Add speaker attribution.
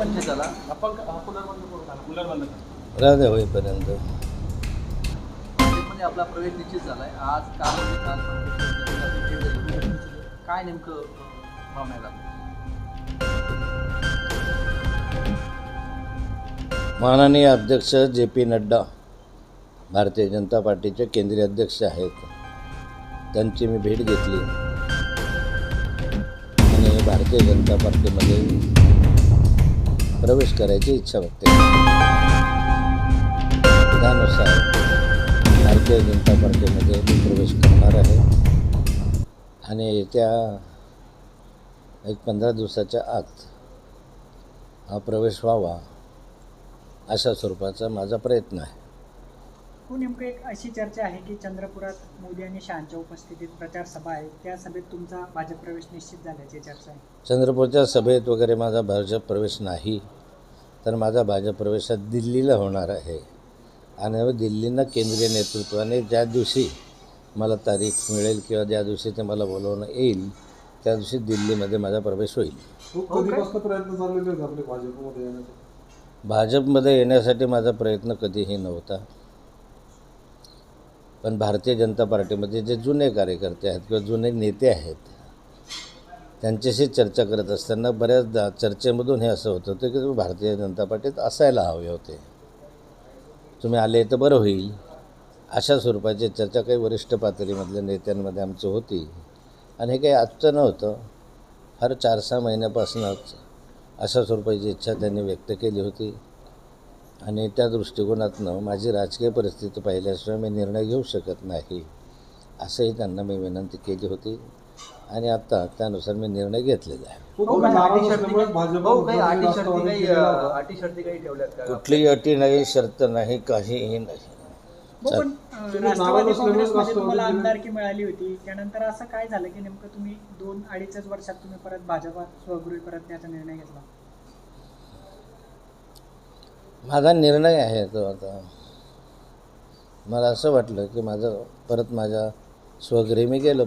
Speaker 1: आपण कूलर बंद
Speaker 2: राहू द्या होईपर्यंत.
Speaker 3: भाजपमध्ये आपला प्रवेश निश्चित झालाय. आज काल. काय नेमकं भावना आहे?
Speaker 2: माननीय अध्यक्ष जे पी नड्डा भारतीय जनता पार्टीचे केंद्रीय अध्यक्ष आहेत. त्यांची मी भेट घेतली. आणि भारतीय जनता पार्टीमध्ये प्रवेश करायची इच्छा व्यक्त केली. त्यानुसार भारतीय जनता पार्टीमध्ये मी प्रवेश करणार आहे. आणि येत्या एक पंधरा दिवसाच्या आत हा प्रवेश व्हावा अशा स्वरूपाचा माझा प्रयत्न आहे.
Speaker 4: हो नेमकं एक अशी चर्चा आहे की चंद्रपुरात मोदी आणि शहांच्या उपस्थितीत प्रचार सभा आहे. त्या सभेत तुमचा भाजप प्रवेश निश्चित झाल्याची चर्चा आहे.
Speaker 2: चंद्रपूरच्या सभेत वगैरे माझा भाजप प्रवेश नाही तर माझा भाजप प्रवेश हा दिल्लीला होणार आहे. आणि दिल्लीनं केंद्रीय नेतृत्वाने ज्या दिवशी मला तारीख मिळेल किंवा ज्या दिवशी ते मला बोलवणं येईल त्या दिवशी दिल्लीमध्ये माझा प्रवेश होईल.
Speaker 1: खूप कधीपासून प्रयत्न चाललेले आहेत आपले भाजपमध्ये येण्याचे?
Speaker 2: भाजपमध्ये येण्यासाठी माझा प्रयत्न कधीही नव्हता. पण भारतीय जनता पार्टीमध्ये जे जुने कार्यकर्ते आहेत किंवा जुने नेते आहेत त्यांच्याशी चर्चा करत असताना बऱ्याचदा चर्चेमधून हे असं होत होतं की तुम्ही भारतीय जनता पार्टीत असायला हवे होते. तुम्ही आले तर बरं होईल. अशा स्वरूपाची चर्चा काही वरिष्ठ पातळीमधल्या नेत्यांमध्ये आमची होती. आणि हे काही आजचं नव्हतं. फार चार सहा महिन्यापासूनच अशा स्वरूपाची इच्छा त्यांनी व्यक्त केली होती. आणि त्या दृष्टिकोनातनं माझी राजकीय परिस्थिती पाहिल्याशिवाय मी निर्णय घेऊ शकत नाही असंही त्यांना मी विनंती केली होती. आणि आता त्यानुसार मी निर्णय घेतलेला आहे.
Speaker 3: हो,
Speaker 1: भाजप
Speaker 3: हो, का?
Speaker 2: कुठलीही अटी नाही शर्त नाही काहीही नाही.
Speaker 4: हो तुम्हाला आमदारकी मिळाली होती. त्यानंतर असं काय झालं की नेमकं तुम्ही दोन अडीचच वर्षात तुम्ही परत भाजपात स्वगृही परतण्याचा निर्णय घेतला?
Speaker 2: माझा निर्णय आहे तो आता. मला असं वाटलं की माझं परत माझ्या स्वगृही मी गेलो.